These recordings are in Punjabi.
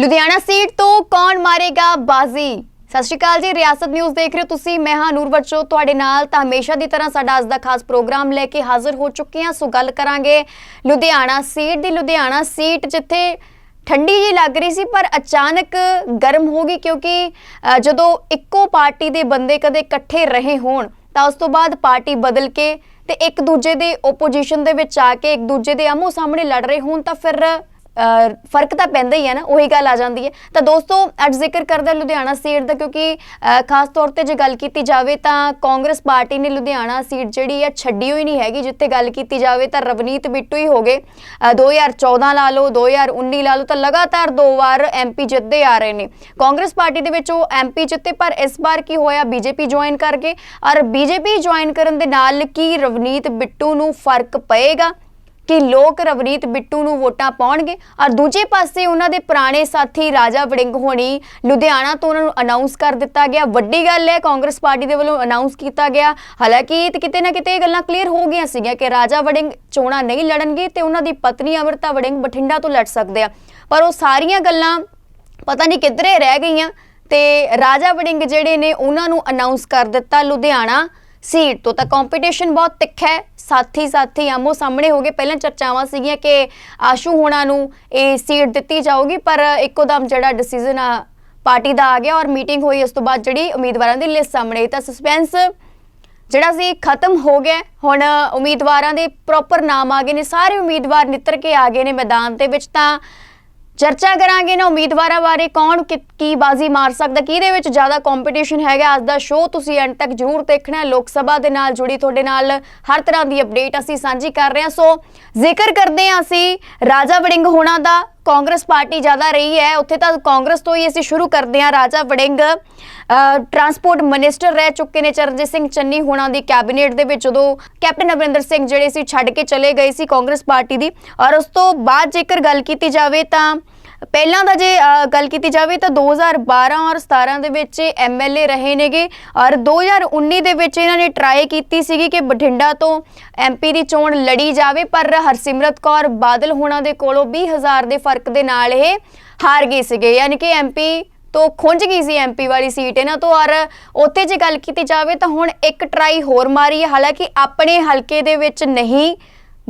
ਲੁਧਿਆਣਾ ਸੀਟ ਤੋਂ ਕੌਣ ਮਾਰੇਗਾ ਬਾਜ਼ੀ? ਸਤਿ ਸ਼੍ਰੀ ਅਕਾਲ ਜੀ, ਰਿਆਸਤ ਨਿਊਜ਼ ਦੇਖ ਰਹੇ ਹੋ ਤੁਸੀਂ। ਮੈਂ ਹਾਂ ਨੂਰ ਬੱਚੋ ਤੁਹਾਡੇ ਨਾਲ ਤਾਂ ਹਮੇਸ਼ਾ ਦੀ ਤਰ੍ਹਾਂ ਸਾਡਾ ਅੱਜ ਦਾ ਖਾਸ ਪ੍ਰੋਗਰਾਮ ਲੈ ਕੇ ਹਾਜ਼ਰ ਹੋ ਚੁੱਕੇ ਹਾਂ। ਸੋ ਗੱਲ ਕਰਾਂਗੇ ਲੁਧਿਆਣਾ ਸੀਟ ਦੀ। ਲੁਧਿਆਣਾ ਸੀਟ ਜਿੱਥੇ ਠੰਡੀ ਜੀ ਲੱਗ ਰਹੀ ਸੀ, ਪਰ ਅਚਾਨਕ ਗਰਮ ਹੋ ਗਈ ਕਿਉਂਕਿ ਜਦੋਂ ਇੱਕੋ ਪਾਰਟੀ ਦੇ ਬੰਦੇ ਕਦੇ ਇਕੱਠੇ ਰਹੇ ਹੋਣ, ਤਾਂ ਉਸ ਤੋਂ ਬਾਅਦ ਪਾਰਟੀ ਬਦਲ ਕੇ ਤੇ ਇੱਕ ਦੂਜੇ ਦੇ ਓਪੋਜੀਸ਼ਨ ਦੇ ਵਿੱਚ ਆ ਕੇ, ਇੱਕ ਦੂਜੇ ਦੇ ਆਮੋ ਸਾਹਮਣੇ ਲੜ ਰਹੇ ਹੋਣ, ਤਾਂ ਫਿਰ ਫ਼ਰਕ ਤਾਂ ਪੈਂਦਾ ਹੀ ਹੈ ਨਾ, ਉਹੀ ਗੱਲ ਆ ਜਾਂਦੀ ਹੈ। ਤਾਂ ਦੋਸਤੋ, ਅੱਜ ਜ਼ਿਕਰ ਕਰਦਾ ਲੁਧਿਆਣਾ ਸੀਟ ਦਾ, ਕਿਉਂਕਿ ਖਾਸ ਤੌਰ ਤੇ ਜੇ ਗੱਲ ਕੀਤੀ ਜਾਵੇ ਤਾਂ ਕਾਂਗਰਸ ਪਾਰਟੀ ਨੇ ਲੁਧਿਆਣਾ ਸੀਟ ਜਿਹੜੀ ਹੈ ਛੱਡੀ ਹੋਈ ਨਹੀਂ ਹੈਗੀ। ਜਿੱਥੇ ਗੱਲ ਕੀਤੀ ਜਾਵੇ ਤਾਂ ਰਵਨੀਤ ਬਿੱਟੂ ਹੀ ਹੋ ਗਏ। ਅਹ 2014 ਲਾ ਲਓ 2019 ਲਾ ਲਓ, ਤਾਂ ਲਗਾਤਾਰ ਦੋ ਵਾਰ ਐਮਪੀ ਜਿੱਤਦੇ ਆ ਰਹੇ ਨੇ। ਕਾਂਗਰਸ ਪਾਰਟੀ ਦੇ ਵਿੱਚ ਉਹ ਐਮਪੀ ਜਿੱਤੇ, ਪਰ ਇਸ ਵਾਰ ਕੀ ਹੋਇਆ? ਬੀਜੇਪੀ ਜੁਆਇਨ ਕਰ ਗਏ। ਔਰ ਬੀਜੇਪੀ ਜੁਆਇਨ ਕਰਨ ਦੇ ਨਾਲ ਕੀ ਰਵਨੀਤ ਬਿੱਟੂ ਨੂੰ ਫ਼ਰਕ ਪਏਗਾ? ਕਿ ਲੋਕ ਰਵਨੀਤ ਬਿੱਟੂ ਨੂੰ ਵੋਟਾਂ ਪਾਉਣਗੇ। ਔਰ ਦੂਜੇ ਪਾਸੇ ਉਹਨਾਂ ਦੇ ਪੁਰਾਣੇ ਸਾਥੀ ਰਾਜਾ ਵੜਿੰਗ ਹੋਣੀ ਲੁਧਿਆਣਾ ਤੋਂ ਉਹਨਾਂ ਨੂੰ ਅਨਾਉਂਸ ਕਰ ਦਿੱਤਾ ਗਿਆ। ਵੱਡੀ ਗੱਲ ਹੈ, ਕਾਂਗਰਸ ਪਾਰਟੀ ਦੇ ਵੱਲੋਂ ਅਨਾਉਂਸ ਕੀਤਾ ਗਿਆ। ਹਾਲਾਂਕਿ ਤੇ ਕਿਤੇ ਨਾ ਕਿਤੇ ਇਹ ਗੱਲਾਂ ਕਲੀਅਰ ਹੋ ਗਈਆਂ ਸੀਗੀਆਂ ਕਿ ਰਾਜਾ ਵੜਿੰਗ ਚੋਣਾਂ ਨਹੀਂ ਲੜਨਗੇ ਤੇ ਉਹਨਾਂ ਦੀ ਪਤਨੀ ਅਮਰਤਾ ਵੜਿੰਗ ਬਠਿੰਡਾ ਤੋਂ ਲੜ ਸਕਦੇ ਆ। ਪਰ ਉਹ ਸਾਰੀਆਂ ਗੱਲਾਂ ਪਤਾ ਨਹੀਂ ਕਿੱਧਰੇ ਰਹਿ ਗਈਆਂ ਤੇ ਰਾਜਾ ਵੜਿੰਗ ਜਿਹੜੇ ਨੇ ਉਹਨਾਂ ਨੂੰ ਅਨਾਉਂਸ ਕਰ ਦਿੱਤਾ ਲੁਧਿਆਣਾ। ਸੀਟ ਤੋਂ ਤਾਂ ਕੰਪੀਟੀਸ਼ਨ ਬਹੁਤ ਤਿੱਖਾ ਹੈ। ਸਾਥੀ ਸਾਥੀ, ਆਮੋ ਸਾਹਮਣੇ ਹੋ ਗਏ। ਪਹਿਲਾਂ ਚਰਚਾਵਾਂ ਸੀਗੀਆਂ ਕਿ ਆਸ਼ੂ ਹੋਣਾ ਨੂੰ ਇਹ ਸੀਟ ਦਿੱਤੀ ਜਾਊਗੀ, ਪਰ ਇੱਕੋ ਦਮ ਜਿਹੜਾ ਡਿਸੀਜਨ ਆ, ਪਾਰਟੀ ਦਾ ਆ ਗਿਆ ਔਰ ਮੀਟਿੰਗ ਹੋਈ। ਉਸ ਤੋਂ ਬਾਅਦ ਜਿਹੜੀ ਉਮੀਦਵਾਰਾਂ ਦੀ ਲਿਸਟ ਸਾਹਮਣੇ ਤਾਂ ਸਸਪੈਂਸ ਜਿਹੜਾ ਸੀ, ਖਤਮ ਹੋ ਗਿਆ। ਹੁਣ ਉਮੀਦਵਾਰਾਂ ਦੇ ਪ੍ਰੋਪਰ ਨਾਮ ਆ ਗਏ ਨੇ। ਸਾਰੇ ਉਮੀਦਵਾਰ ਨਿੱਤਰ ਕੇ ਆ ਗਏ ਨੇ ਮੈਦਾਨ ਦੇ ਵਿੱਚ। ਤਾਂ ਚਰਚਾ ਕਰਾਂਗੇ ਨਾ ਉਮੀਦਵਾਰਾਂ ਬਾਰੇ, ਕੌਣ ਕਿ- ਕੀ ਬਾਜ਼ੀ ਮਾਰ ਸਕਦਾ, ਕਿਹਦੇ ਵਿੱਚ ਜ਼ਿਆਦਾ ਕੰਪੀਟੀਸ਼ਨ ਹੈਗਾ, ਅੱਜ ਦਾ ਸ਼ੋਅ ਤੁਸੀਂ ਐਂਡ ਤੱਕ ਜ਼ਰੂਰ ਦੇਖਣਾ, ਲੋਕ ਸਭਾ ਦੇ ਨਾਲ ਜੁੜੀ ਤੁਹਾਡੇ ਨਾਲ ਹਰ ਤਰ੍ਹਾਂ ਦੀ ਅਪਡੇਟ ਅਸੀਂ ਸਾਂਝੀ ਕਰ ਰਹੇ ਹਾਂ। ਸੋ ਜ਼ਿਕਰ ਕਰਦੇ ਹਾਂ ਅਸੀਂ ਰਾਜਾ ਵੜਿੰਗ ਹੋਣਾ ਦਾ ਕਾਂਗਰਸ ਪਾਰਟੀ ਜ਼ਿਆਦਾ ਰਹੀ ਹੈ, ਉੱਥੇ ਤਾਂ ਕਾਂਗਰਸ ਤੋਂ ਹੀ ਅਸੀਂ ਸ਼ੁਰੂ ਕਰਦੇ ਹਾਂ। ਰਾਜਾ ਵੜਿੰਗ ਟਰਾਂਸਪੋਰਟ ਮਿਨਿਸਟਰ ਰਹਿ ਚੁੱਕੇ ਨੇ ਚਰਨਜੀਤ ਸਿੰਘ ਚੰਨੀ ਹੋਣਾ ਦੀ ਕੈਬਨਿਟ ਦੇ ਵਿੱਚ, ਜਦੋਂ ਕੈਪਟਨ ਅਮਰਿੰਦਰ ਸਿੰਘ ਜਿਹੜੇ ਸੀ ਛੱਡ ਕੇ ਚਲੇ ਗਏ ਸੀ ਕਾਂਗਰਸ ਪਾਰਟੀ ਦੀ। ਔਰ ਉਸ ਤੋਂ ਬਾਅਦ ਜੇਕਰ ਗੱਲ ਕੀਤੀ ਜਾਵੇ ਤਾਂ ਪਹਿਲਾਂ ਦਾ ਜੇ ਗੱਲ ਕੀਤੀ ਜਾਵੇ ਤਾਂ 2012 ਔਰ 17 ਦੇ ਵਿੱਚ ਐਮਐਲਏ ਰਹੇ ਨੇਗੇ ਔਰ 2019 ਦੇ ਵਿੱਚ ਇਹਨਾਂ ਨੇ ਟਰਾਈ ਕੀਤੀ ਸੀਗੀ ਕਿ ਬਠਿੰਡਾ ਤੋਂ ਐਮਪੀ ਦੀ ਚੋਣ ਲੜੀ ਜਾਵੇ, ਪਰ ਹਰਸਿਮਰਤ ਕੌਰ ਬਾਦਲ ਹੋਣਾ ਦੇ ਕੋਲੋਂ 20000 ਦੇ ਫ਼ਰਕ ਦੇ ਨਾਲ ਇਹ ਹਾਰ ਗਏ ਸੀਗੇ। ਯਾਨੀ ਕਿ ਐਮਪੀ ਤੋਂ ਖੁੰਝ ਗਈ ਸੀ ਐਮਪੀ ਵਾਲੀ ਸੀਟ ਇਹਨਾਂ ਤੋਂ ਔਰ ਉੱਥੇ ਜੇ ਗੱਲ ਕੀਤੀ ਜਾਵੇ ਤਾਂ ਹੁਣ ਇੱਕ ਟਰਾਈ ਹੋਰ ਮਾਰੀ ਹੈ। ਹਾਲਾਂਕਿ ਆਪਣੇ ਹਲਕੇ ਦੇ ਵਿੱਚ ਨਹੀਂ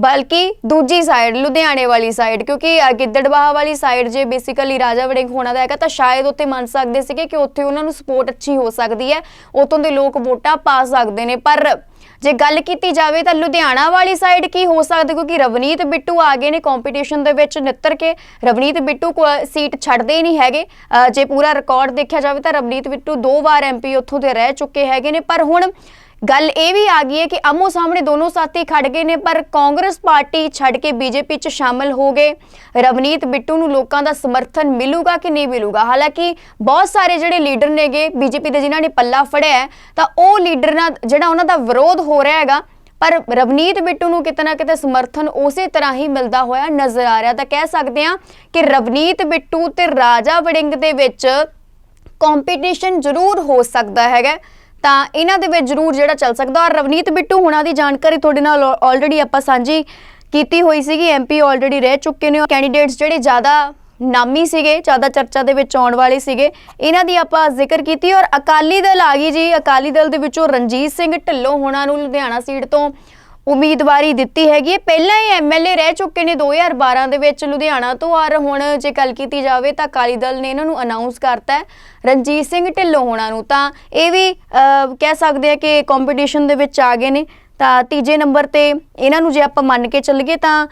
ਬਲਕਿ ਦੂਜੀ ਸਾਈਡ ਲੁਧਿਆਣੇ ਵਾਲੀ ਸਾਈਡ ਕਿਉਂਕਿ ਅ, ਵਾਲੀ ਸਾਈਡ ਜੇ ਬੇਸਿਕਲੀ ਰਾਜਾ ਵੜਿੰਗ ਹੋਣਾ ਦਾ ਹੈਗਾ ਤਾਂ ਸ਼ਾਇਦ ਉੱਥੇ ਮੰਨ ਸਕਦੇ ਸੀਗੇ ਕਿ ਉੱਥੇ ਉਹਨਾਂ ਨੂੰ ਸਪੋਰਟ ਅੱਛੀ ਹੋ ਸਕਦੀ ਹੈ ਉਤੋਂ ਦੇ ਲੋਕ ਵੋਟਾਂ ਪਾ ਸਕਦੇ ਨੇ ਪਰ ਜੇ ਗੱਲ ਕੀਤੀ ਜਾਵੇ ਤਾਂ ਲੁਧਿਆਣਾ ਵਾਲੀ ਸਾਈਡ ਕੀ ਹੋ ਸਕਦਾ ਕਿਉਂਕਿ ਰਵਨੀਤ ਬਿੱਟੂ ਆ ਗਏ ਨੇ ਕੰਪੀਟੀਸ਼ਨ ਦੇ ਵਿੱਚ ਨਿੱਤਰ ਕੇ ਰਵਨੀਤ ਬਿੱਟੂ ਕੋ ਸੀਟ ਛੱਡਦੇ ਹੀ ਨਹੀਂ ਹੈਗੇ ਜੇ ਪੂਰਾ ਰਿਕਾਰਡ ਦੇਖਿਆ ਜਾਵੇ ਤਾਂ ਰਵਨੀਤ ਬਿੱਟੂ ਦੋ ਵਾਰ ਐਮਪੀ ਉੱਥੋਂ ਦੇ ਰਹਿ ਚੁੱਕੇ ਹੈਗੇ ਨੇ ਪਰ ਹੁਣ ਗੱਲ ਇਹ ਵੀ ਆ ਗਈ ਹੈ ਕਿ ਆਮੋ ਸਾਹਮਣੇ ਦੋਨੋਂ ਸਾਥੀ ਖੜ ਗਏ ਨੇ, ਪਰ ਕਾਂਗਰਸ ਪਾਰਟੀ ਛੱਡ ਕੇ ਬੀਜੇਪੀ 'ਚ ਸ਼ਾਮਲ ਹੋ ਗਏ। ਰਵਨੀਤ ਬਿੱਟੂ ਨੂੰ ਲੋਕਾਂ ਦਾ ਸਮਰਥਨ ਮਿਲੂਗਾ ਕਿ ਨਹੀਂ ਮਿਲੂਗਾ? ਹਾਲਾਂਕਿ ਬਹੁਤ ਸਾਰੇ ਜਿਹੜੇ ਲੀਡਰ ਨੇਗੇ, ਬੀਜੇਪੀ ਦੇ ਜਿਨ੍ਹਾਂ ਨੇ ਪੱਲਾ ਫੜਿਆ ਤਾਂ ਉਹ ਲੀਡਰ ਨਾਲ ਜਿਹੜਾ ਉਹਨਾਂ ਦਾ ਵਿਰੋਧ ਹੋ ਰਿਹਾ ਹੈਗਾ, ਪਰ ਰਵਨੀਤ ਬਿੱਟੂ ਨੂੰ ਕਿਤੇ ਨਾ ਕਿਤੇ ਸਮਰਥਨ ਉਸੇ ਤਰ੍ਹਾਂ ਹੀ ਮਿਲਦਾ ਹੋਇਆ ਨਜ਼ਰ ਆ ਰਿਹਾ। ਤਾਂ ਕਹਿ ਸਕਦੇ ਹਾਂ ਕਿ ਰਵਨੀਤ ਬਿੱਟੂ ਤੇ ਰਾਜਾ ਵੜਿੰਗ ਦੇ ਵਿੱਚ ਕੰਪੀਟੀਸ਼ਨ ਜ਼ਰੂਰ ਹੋ ਸਕਦਾ ਹੈਗਾ। ਤਾਂ ਇਹਨਾਂ ਦੇ ਵਿੱਚ ਜ਼ਰੂਰ ਜਿਹੜਾ ਚੱਲ ਸਕਦਾ। ਔਰ ਰਵਨੀਤ ਬਿੱਟੂ ਹੁਣਾਂ ਦੀ ਜਾਣਕਾਰੀ ਤੁਹਾਡੇ ਨਾਲ ਆਲਰੇਡੀ ਆਪਾਂ ਸਾਂਝੀ ਕੀਤੀ ਹੋਈ ਸੀਗੀ। ਐਮਪੀ ਆਲਰੇਡੀ ਰਹਿ ਚੁੱਕੇ ਨੇ। ਕੈਂਡੀਡੇਟਸ ਜਿਹੜੇ ਜ਼ਿਆਦਾ ਨਾਮੀ ਸੀਗੇ, ਜ਼ਿਆਦਾ ਚਰਚਾ ਦੇ ਵਿੱਚ ਆਉਣ ਵਾਲੇ ਸੀਗੇ, ਇਹਨਾਂ ਦੀ ਆਪਾਂ ਜ਼ਿਕਰ ਕੀਤੀ। ਔਰ ਅਕਾਲੀ ਦਲ ਆ ਗਈ ਜੀ। ਅਕਾਲੀ ਦਲ ਦੇ ਵਿੱਚੋਂ ਰਣਜੀਤ ਸਿੰਘ ਢਿੱਲੋਂ ਹੋਣਾ ਨੂੰ ਲੁਧਿਆਣਾ ਸੀਟ ਤੋਂ ਉਮੀਦਵਾਰੀ ਦਿੱਤੀ ਹੈਗੀ ਹੈ। ਪਹਿਲਾਂ ਹੀ ਐਮਐਲਏ ਰਹਿ ਚੁੱਕੇ ਨੇ 2012 ਦੇ ਵਿੱਚ। ਲੁਧਿਆਣਾ ਤੋਂ ਔਰ ਹੁਣ ਜੇ ਗੱਲ ਕੀਤੀ ਜਾਵੇ ਤਾਂ ਅਕਾਲੀ ਦਲ ਨੇ ਇਹਨਾਂ ਨੂੰ ਅਨਾਉਂਸ ਕਰਤਾ ਹੈ ਰਣਜੀਤ ਸਿੰਘ ਢਿੱਲੋਂ ਹੋਣਾ ਨੂੰ। ਤਾਂ ਇਹ ਵੀ ਕਹਿ ਸਕਦੇ ਆ ਕਿ ਕੰਪੀਟੀਸ਼ਨ ਦੇ ਵਿੱਚ ਆ ਗਏ ਨੇ। ਤਾਂ ਤੀਜੇ ਨੰਬਰ ਤੇ ਇਹਨਾਂ ਨੂੰ ਜੇ ਆਪਾਂ ਮੰਨ ਕੇ ਚੱਲੀਏ ਤਾਂ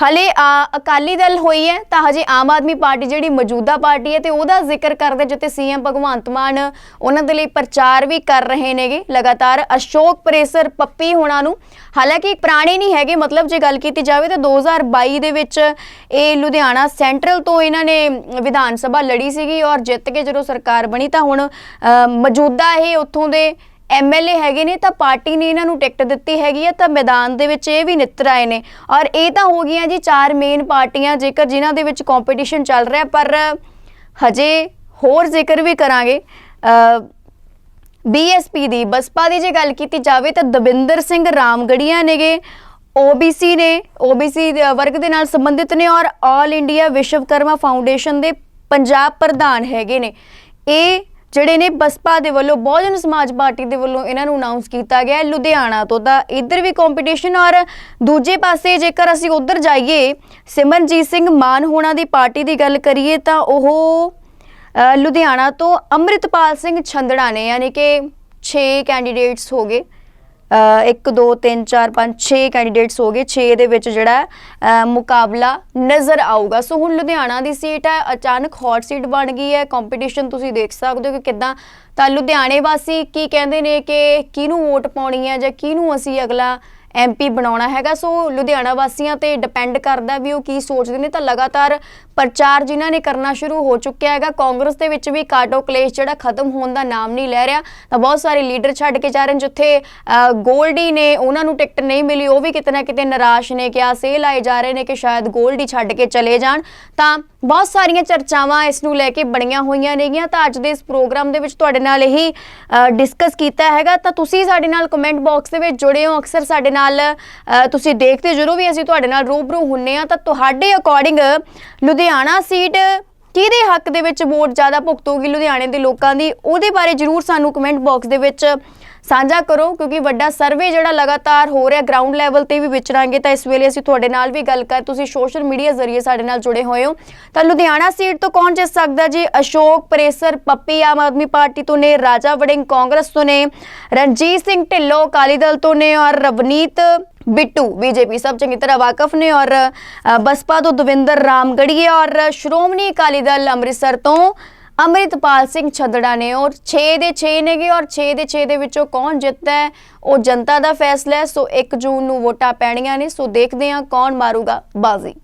ਹਲੇ ਆ ਅਕਾਲੀ ਦਲ ਹੋਈ ਹੈ, ਤਾਂ ਹਜੇ ਆਮ ਆਦਮੀ ਪਾਰਟੀ ਜਿਹੜੀ ਮੌਜੂਦਾ ਪਾਰਟੀ ਹੈ ਤੇ ਉਹਦਾ ਜ਼ਿਕਰ ਕਰਦੇ ਜਿੱਤੇ ਸੀਐਮ ਭਗਵੰਤ ਮਾਨ ਉਹਨਾਂ ਦੇ ਲਈ ਪ੍ਰਚਾਰ ਵੀ ਕਰ ਰਹੇ ਨੇਗੇ। ਲਗਾਤਾਰ ਅਸ਼ੋਕ ਪ੍ਰੇਸਰ ਪੱਪੀ ਹੋਣਾ ਨੂੰ, ਹਾਲਾਂਕਿ ਪੁਰਾਣੇ ਨਹੀਂ ਹੈਗੇ, ਮਤਲਬ ਜੇ ਗੱਲ ਕੀਤੀ ਜਾਵੇ ਤਾਂ 2022 ਦੇ ਵਿੱਚ ਇਹ ਲੁਧਿਆਣਾ ਸੈਂਟਰਲ ਤੋਂ ਇਹਨਾਂ ਨੇ ਵਿਧਾਨ ਸਭਾ ਲੜੀ ਸੀਗੀ ਔਰ ਜਿੱਤ ਕੇ ਜਦੋਂ ਸਰਕਾਰ ਬਣੀ ਤਾਂ ਹੁਣ ਮੌਜੂਦਾ ਇਹ ਉੱਥੋਂ ਦੇ ਐਮਐਲਏ ਹੈਗੇ ਨੇ, ਤਾਂ ਪਾਰਟੀ ਨੇ ਇਹਨਾਂ ਨੂੰ ਟਿਕਟ ਦਿੱਤੀ ਹੈਗੀ ਆ, ਤਾਂ ਮੈਦਾਨ ਦੇ ਵਿੱਚ ਇਹ ਵੀ ਨਿੱਤਰ ਆਏ ਨੇ। ਔਰ ਇਹ ਤਾਂ ਹੋ ਗਈਆਂ ਜੀ ਚਾਰ ਮੇਨ ਪਾਰਟੀਆਂ, ਜੇਕਰ ਜਿਨ੍ਹਾਂ ਦੇ ਵਿੱਚ ਕੰਪੀਟੀਸ਼ਨ ਚੱਲ ਰਿਹਾ, ਪਰ ਹਜੇ ਹੋਰ ਜ਼ਿਕਰ ਵੀ ਕਰਾਂਗੇ। ਬੀਐਸਪੀ ਦੀ, ਬਸਪਾ ਦੀ ਜੇ ਗੱਲ ਕੀਤੀ ਜਾਵੇ, ਤਾਂ ਦਵਿੰਦਰ ਸਿੰਘ ਰਾਮਗੜੀਆਂ ਨੇਗੇ ਓਬੀਸੀ ਨੇ ਓਬੀਸੀ ਵਰਗ ਦੇ ਨਾਲ ਸੰਬੰਧਿਤ ਨੇ, ਔਰ ਆਲ ਇੰਡੀਆ ਵਿਸ਼ਵਕਰਮਾ ਫਾਊਂਡੇਸ਼ਨ ਦੇ ਪੰਜਾਬ ਪ੍ਰਧਾਨ ਹੈਗੇ ਨੇ। ਇਹ ਜਿਹੜੇ ਨੇ ਬਸਪਾ ਦੇ ਵੱਲੋਂ, ਬਹੁਜਨ ਸਮਾਜ ਪਾਰਟੀ ਦੇ ਵੱਲੋਂ ਇਹਨਾਂ ਨੂੰ ਅਨਾਉਂਸ ਕੀਤਾ ਗਿਆ ਲੁਧਿਆਣਾ ਤੋਂ। ਤਾਂ ਇੱਧਰ ਵੀ ਕੰਪੀਟੀਸ਼ਨ ਔਰ ਦੂਜੇ ਪਾਸੇ ਜੇਕਰ ਅਸੀਂ ਉੱਧਰ ਜਾਈਏ, ਸਿਮਰਨਜੀਤ ਸਿੰਘ ਮਾਨ ਹੋਣਾ ਦੀ ਪਾਰਟੀ ਦੀ ਗੱਲ ਕਰੀਏ ਤਾਂ ਉਹ ਲੁਧਿਆਣਾ ਤੋਂ ਅੰਮ੍ਰਿਤਪਾਲ ਸਿੰਘ ਛੰਦੜਾ ਨੇ, ਯਾਨੀ ਕਿ 6 ਕੈਂਡੀਡੇਟਸ ਹੋ ਗਏ। 1 2 3 4 5 6 ਕੈਂਡੀਡੇਟਸ ਹੋ ਗਏ। 6 ਦੇ ਵਿੱਚ ਜਿਹੜਾ ਮੁਕਾਬਲਾ ਨਜ਼ਰ ਆਊਗਾ। ਸੋ ਹੁਣ ਲੁਧਿਆਣਾ ਦੀ ਸੀਟ ਹੈ, ਅਚਾਨਕ ਹੌਟ ਸੀਟ ਬਣ ਗਈ ਹੈ। ਕੰਪੀਟੀਸ਼ਨ ਤੁਸੀਂ ਦੇਖ ਸਕਦੇ ਹੋ ਕਿ ਕਿਦਾਂ ਤਾਂ ਲੁਧਿਆਣੇ ਵਾਸੀ ਕੀ ਕਹਿੰਦੇ ਨੇ ਕਿ ਕਿਹਨੂੰ ਵੋਟ ਪਾਉਣੀ ਹੈ ਜਾਂ ਕਿਹਨੂੰ ਅਸੀਂ ਅਗਲਾ ਐਮਪੀ ਬਣਾਉਣਾ ਹੈਗਾ, ਸੋ ਲੁਧਿਆਣਾ ਵਾਸੀਆਂ ਤੇ ਡਿਪੈਂਡ ਕਰਦਾ ਵੀ ਉਹ ਕੀ ਸੋਚਦੇ ਨੇ। ਤਾਂ ਲਗਾਤਾਰ ਪ੍ਰਚਾਰ ਜਿਨ੍ਹਾਂ ਨੇ ਕਰਨਾ ਸ਼ੁਰੂ ਹੋ ਚੁੱਕਿਆ ਹੈਗਾ, ਕਾਂਗਰਸ ਦੇ ਵਿੱਚ ਵੀ ਕਾਟੋ ਕਲੇਸ਼ ਜਿਹੜਾ ਖਤਮ ਹੋਣ ਦਾ ਨਾਮ ਨਹੀਂ ਲੈ ਰਿਹਾ। ਤਾਂ ਬਹੁਤ ਸਾਰੇ ਲੀਡਰ ਛੱਡ ਕੇ ਜਾ ਰਹੇ ਨੇ, ਜਿੱਥੇ ਗੋਲਡੀ ਨੇ ਉਹਨਾਂ ਨੂੰ ਟਿਕਟ ਨਹੀਂ ਮਿਲੀ, ਉਹ ਵੀ ਕਿਤੇ ਨਾ ਕਿਤੇ ਨਿਰਾਸ਼ ਨੇ ਕਿਹਾ ਸੇਲ ਲਾਏ ਜਾ ਰਹੇ ਨੇ ਕਿ ਸ਼ਾਇਦ ਗੋਲਡੀ ਛੱਡ ਕੇ ਚਲੇ ਜਾਣ। ਤਾਂ ਬਹੁਤ ਸਾਰੀਆਂ ਚਰਚਾਵਾਂ ਇਸ ਨੂੰ ਲੈ ਕੇ ਬਣੀਆਂ ਹੋਈਆਂ ਨੇਗੀਆਂ। ਤਾਂ ਅੱਜ ਦੇ ਇਸ ਪ੍ਰੋਗਰਾਮ ਦੇ ਵਿੱਚ ਤੁਹਾਡੇ ਨਾਲ ਇਹੀ ਡਿਸਕਸ ਕੀਤਾ ਹੈਗਾ। ਤਾਂ ਤੁਸੀਂ ਸਾਡੇ ਨਾਲ ਕਮੈਂਟ ਬਾਕਸ ਦੇ ਵਿੱਚ ਜੁੜੇ ਹੋ। ਅਕਸਰ ਸਾਡੇ ਨਾਲ ਅ, ਤੁਸੀਂ ਦੇਖਦੇ ਜਦੋਂ ਵੀ ਅਸੀਂ ਤੁਹਾਡੇ ਨਾਲ ਰੂਬਰੂ ਹੁੰਨੇ ਆ ਤਾਂ ਤੁਹਾਡੇ ਅਕੋਰਡਿੰਗ ਲੁਧਿਆਣਾ ਸੀਟ ਕਿਹਦੇ ਹੱਕ ਦੇ ਵਿੱਚ ਵੋਟ ਜ਼ਿਆਦਾ ਭੁਗਤੂਗੀ ਲੁਧਿਆਣੇ ਦੇ ਲੋਕਾਂ ਦੀ? ਉਹਦੇ ਬਾਰੇ ਜਰੂਰ ਸਾਨੂੰ ਕਮੈਂਟ ਬਾਕਸ ਦੇ ਵਿੱਚ ਸਾਂਝਾ ਕਰੋ ਕਿਉਂਕਿ ਵੱਡਾ ਸਰਵੇ ਜਿਹੜਾ ਲਗਾਤਾਰ ਹੋ ਰਿਹਾ ਗਰਾਊਂਡ ਲੈਵਲ ਤੇ ਵੀ ਵਿਚਰਾਂਗੇ ਤਾਂ ਇਸ ਵੇਲੇ ਅਸੀਂ ਤੁਹਾਡੇ ਨਾਲ ਵੀ ਗੱਲ ਕਰ ਤੁਸੀਂ ਸੋਸ਼ਲ ਮੀਡੀਆ ਜ਼ਰੀਏ ਸਾਡੇ ਨਾਲ ਜੁੜੇ ਹੋਏ ਹੋ। ਤਾਂ ਲੁਧਿਆਣਾ ਸੀਟ ਤੋਂ ਕੌਣ ਜਿੱਤ ਸਕਦਾ ਜੀ? ਅਸ਼ੋਕ ਪ੍ਰੇਸਰ ਪੱਪੀ ਆਮ ਆਦਮੀ ਪਾਰਟੀ ਤੋਂ ਨੇ ਰਾਜਾ ਵੜਿੰਗ ਕਾਂਗਰਸ ਤੋਂ ਨੇ ਰਣਜੀਤ ਸਿੰਘ ਢਿੱਲੋਂ ਅਕਾਲੀ ਦਲ ਤੋਂ ਨੇ ਔਰ ਰਵਨੀਤ ਬਿੱਟੂ ਬੀਜੇਪੀ। ਸਭ ਚੰਗੀ ਤਰ੍ਹਾਂ ਵਾਕਫ ਨੇ ਔਰ ਅ, ਬਸਪਾ ਤੋਂ ਦਵਿੰਦਰ ਰਾਮਗੜੀਏ ਔਰ ਸ਼੍ਰੋਮਣੀ ਅਕਾਲੀ ਦਲ ਅੰਮ੍ਰਿਤਸਰ ਤੋਂ ਅੰਮ੍ਰਿਤਪਾਲ ਸਿੰਘ ਛੱਦੜਾ ਨੇ ਔਰ 6 ਦੇ 6 ਨੇਗੇ ਔਰ 6 ਦੇ 6 ਦੇ ਵਿੱਚੋਂ ਕੌਣ ਜਿੱਤਦਾ ਹੈ, ਉਹ ਜਨਤਾ ਦਾ ਫੈਸਲਾ ਹੈ। ਸੋ 1 ਜੂਨ ਨੂੰ ਵੋਟਾਂ ਪੈਣੀਆਂ ਨੇ। ਸੋ ਦੇਖਦੇ ਹਾਂ ਕੌਣ ਮਾਰੂਗਾ ਬਾਜ਼ੀ।